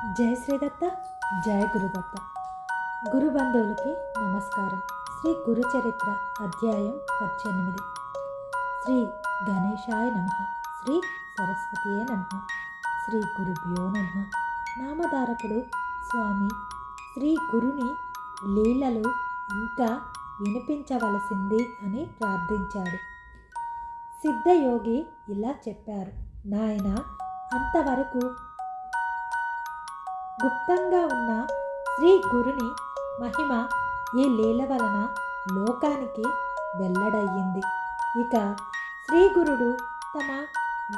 జై శ్రీదత్త జయ గురుదత్త. గురు బంధువులకి నమస్కారం. శ్రీ గురు చరిత్ర అధ్యాయం పద్దెనిమిది. శ్రీ గణేశాయ నమ. శ్రీ సరస్వతియే నమ. శ్రీ గురుభ్యో నమ. నామధారకుడు స్వామి. శ్రీ గురుని లీలలు ఇంకా వినిపించవలసింది అని ప్రార్థించాడు. సిద్ధయోగి ఇలా చెప్పారు. నాయన అంతవరకు గుప్తంగా ఉన్న శ్రీ గురుని మహిమ ఈ లీల వలన లోకానికి వెల్లడయ్యింది. ఇక శ్రీ గురుడు తమ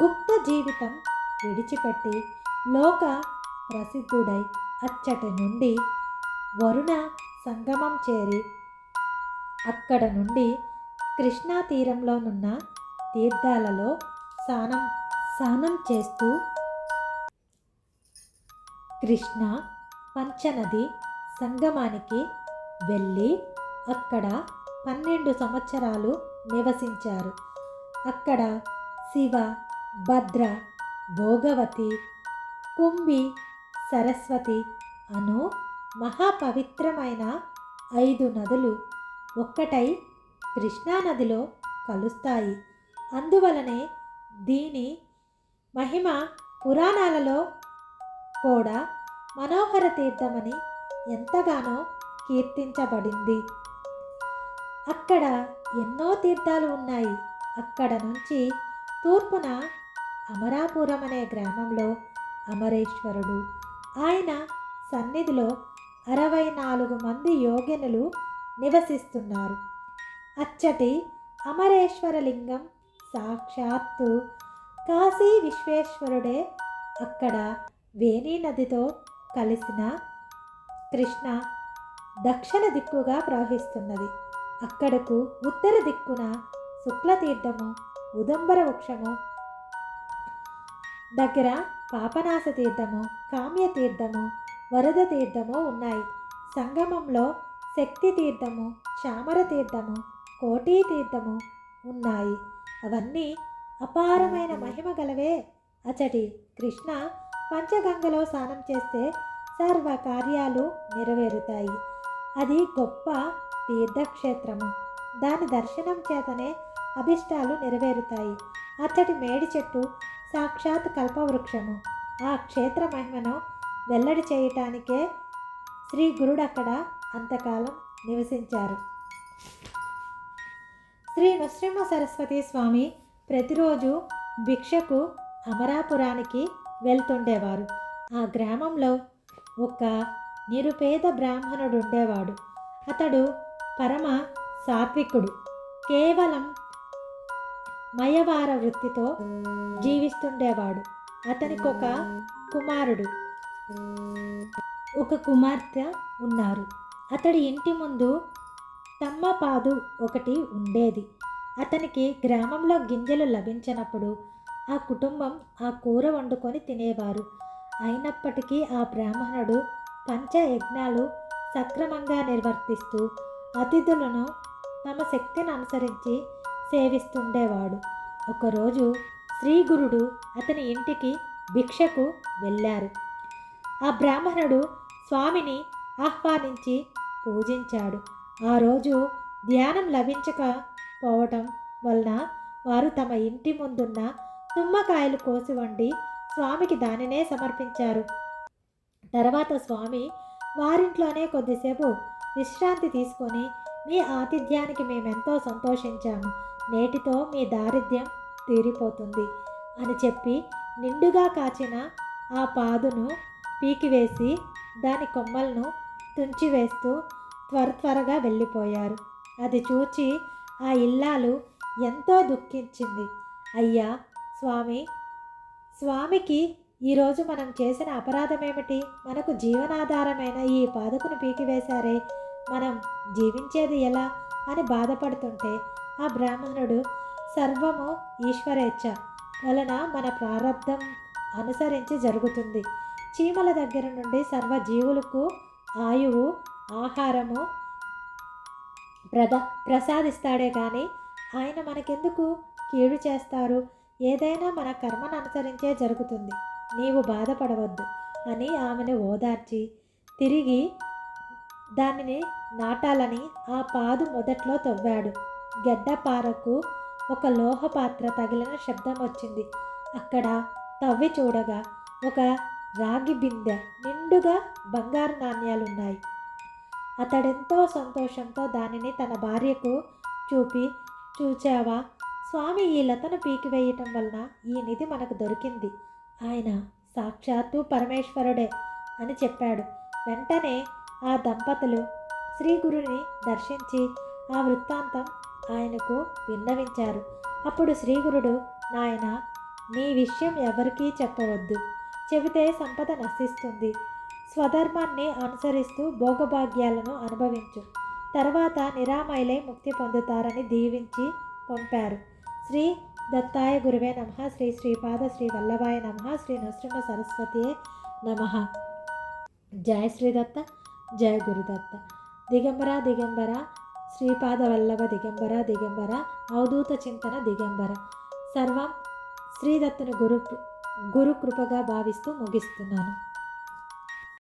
గుప్త జీవితం విడిచిపెట్టి లోక ప్రసిద్ధుడై అచ్చటి నుండి వరుణ సంగమం చేరి అక్కడ నుండి కృష్ణా తీరంలోనున్న తీర్థాలలో స్నానం స్నానం చేస్తూ కృష్ణ పంచనది సంగమానికి వెళ్ళి అక్కడ పన్నెండు సంవత్సరాలు నివసించారు. అక్కడ శివ భద్ర భోగవతి కుంభి సరస్వతి అను మహాపవిత్రమైన ఐదు నదులు ఒక్కటై కృష్ణానదిలో కలుస్తాయి. అందువలనే దీని మహిమ పురాణాలలో కూడా మనోహర తీర్థమని ఎంతగానో కీర్తించబడింది. అక్కడ ఎన్నో తీర్థాలు ఉన్నాయి. అక్కడ నుంచి తూర్పున అమరాపురం అనే గ్రామంలో అమరేశ్వరుడు. ఆయన సన్నిధిలో అరవై నాలుగు మంది యోగినులు నివసిస్తున్నారు. అచ్చటి అమరేశ్వరలింగం సాక్షాత్తు కాశీ విశ్వేశ్వరుడే అక్కడ వేణీ నదితో కలిసిన కృష్ణ దక్షిణ దిక్కుగా ప్రవహిస్తున్నది. అక్కడకు ఉత్తర దిక్కున శుక్లతీర్థము ఉదంబర వృక్షము దగ్గర పాపనాశ తీర్థము కామ్య తీర్థము వరద తీర్థము ఉన్నాయి. సంగమంలో శక్తి తీర్థము చామర తీర్థము కోటీ తీర్థము ఉన్నాయి. అవన్నీ అపారమైన మహిమ గలవే. అచటి కృష్ణ పంచగంగలో స్నానం చేస్తే సర్వ కార్యాలు నెరవేరుతాయి. అది గొప్ప తీర్థక్షేత్రము. దాని దర్శనం చేతనే అభిష్టాలు నెరవేరుతాయి. అచ్చటి మేడి చెట్టు సాక్షాత్ కల్పవృక్షము. ఆ క్షేత్ర మహిమను వెల్లడి చేయటానికే శ్రీ గురుడు అక్కడ అంతకాలం నివసించారు. శ్రీ నృసింహ సరస్వతి స్వామి ప్రతిరోజు భిక్షకు అమరాపురానికి వెళ్తుండేవారు. ఆ గ్రామంలో ఒక నిరుపేద బ్రాహ్మణుడు ఉండేవాడు అతడు పరమ సాత్వికుడు. కేవలం మయవార వృత్తితో జీవిస్తుండేవాడు. అతనికి ఒక కుమారుడు. ఒక కుమార్తె ఉన్నారు. అతడి ఇంటి ముందు తమ్మపాదు ఒకటి ఉండేది. అతనికి గ్రామంలో గింజలు లభించినప్పుడు ఆ కుటుంబం ఆ కూర వండుకొని తినేవారు. అయినప్పటికీ ఆ బ్రాహ్మణుడు పంచయజ్ఞాలు సక్రమంగా నిర్వర్తిస్తూ అతిథులను తమ శక్తిని అనుసరించి సేవిస్తుండేవాడు. ఒకరోజు శ్రీగురుడు అతని ఇంటికి భిక్షకు వెళ్ళారు. ఆ బ్రాహ్మణుడు స్వామిని ఆహ్వానించి పూజించాడు. ఆ రోజు ధ్యానం లభించకపోవటం వలన వారు తమ ఇంటి ముందున్న తుమ్మకాయలు కోసి వండి స్వామికి దానినే సమర్పించారు. తర్వాత స్వామి వారింట్లోనే కొద్దిసేపు విశ్రాంతి తీసుకొని మీ ఆతిథ్యానికి మేమెంతో సంతోషించాము. నేటితో మీ దారిద్ర్యం తీరిపోతుంది అని చెప్పి నిండుగా కాచిన ఆ పాదును పీకివేసి దాని కొమ్మలను తుంచివేస్తూ త్వర త్వరగా వెళ్ళిపోయారు. అది చూచి ఆ ఇల్లాలు ఎంతో దుఃఖించింది. అయ్యా స్వామి స్వామికి ఈరోజు మనం చేసిన అపరాధమేమిటి? మనకు జీవనాధారమైన ఈ పాదకును పీకివేశారే మనం జీవించేది ఎలా అని బాధపడుతుంటే ఆ బ్రాహ్మణుడు సర్వము ఈశ్వరేచ్ఛ వలన మన ప్రారంధం అనుసరించి జరుగుతుంది. చీమల దగ్గర నుండి సర్వ జీవులకు ఆయువు ఆహారము ప్రద ప్రసాదిస్తాడే కానీ ఆయన మనకెందుకు? కీడు చేస్తారు. ఏదైనా మన కర్మను అనుసరించే జరుగుతుంది. నీవు బాధపడవద్దు అని ఆమెను ఓదార్చి తిరిగి దానిని నాటాలని ఆ పాదు మొదట్లో తవ్వాడు. గడ్డపారకు ఒక లోహ పాత్ర తగిలిన శబ్దం వచ్చింది. అక్కడ తవ్వి చూడగా ఒక రాగి బిందె నిండుగా బంగారు నాణ్యాలున్నాయి. అతడెంతో సంతోషంతో దానిని తన భార్యకు చూపి చూచావా? స్వామి ఈ లతను పీకివేయటం వలన ఈ నిధి మనకు దొరికింది. ఆయన సాక్షాత్తు పరమేశ్వరుడే అని చెప్పాడు. వెంటనే ఆ దంపతులు శ్రీ గురుని దర్శించి ఆ వృత్తాంతం ఆయనకు విన్నవించారు. అప్పుడు శ్రీగురుడు నాయన నీ విషయం ఎవరికీ చెప్పవద్దు. చెబితే సంపద నశిస్తుంది. స్వధర్మాన్ని అనుసరిస్తూ భోగభాగ్యాలను అనుభవించు. తర్వాత నిరామయలై ముక్తి పొందుతారని దీవించి పంపారు. శ్రీ దత్తాయ గురువే నమ. శ్రీ శ్రీపాద శ్రీ వల్లభాయ నమ. శ్రీ నృసింహ సరస్వతియే నమ. జయ శ్రీదత్త జయ గురుదత్త దిగంబర దిగంబర. శ్రీపాద వల్లభ దిగంబర దిగంబర. అవధూత చింతన దిగంబర. సర్వం శ్రీదత్తుని గురు గురు కృపగా భావిస్తూ ముగిస్తున్నాను.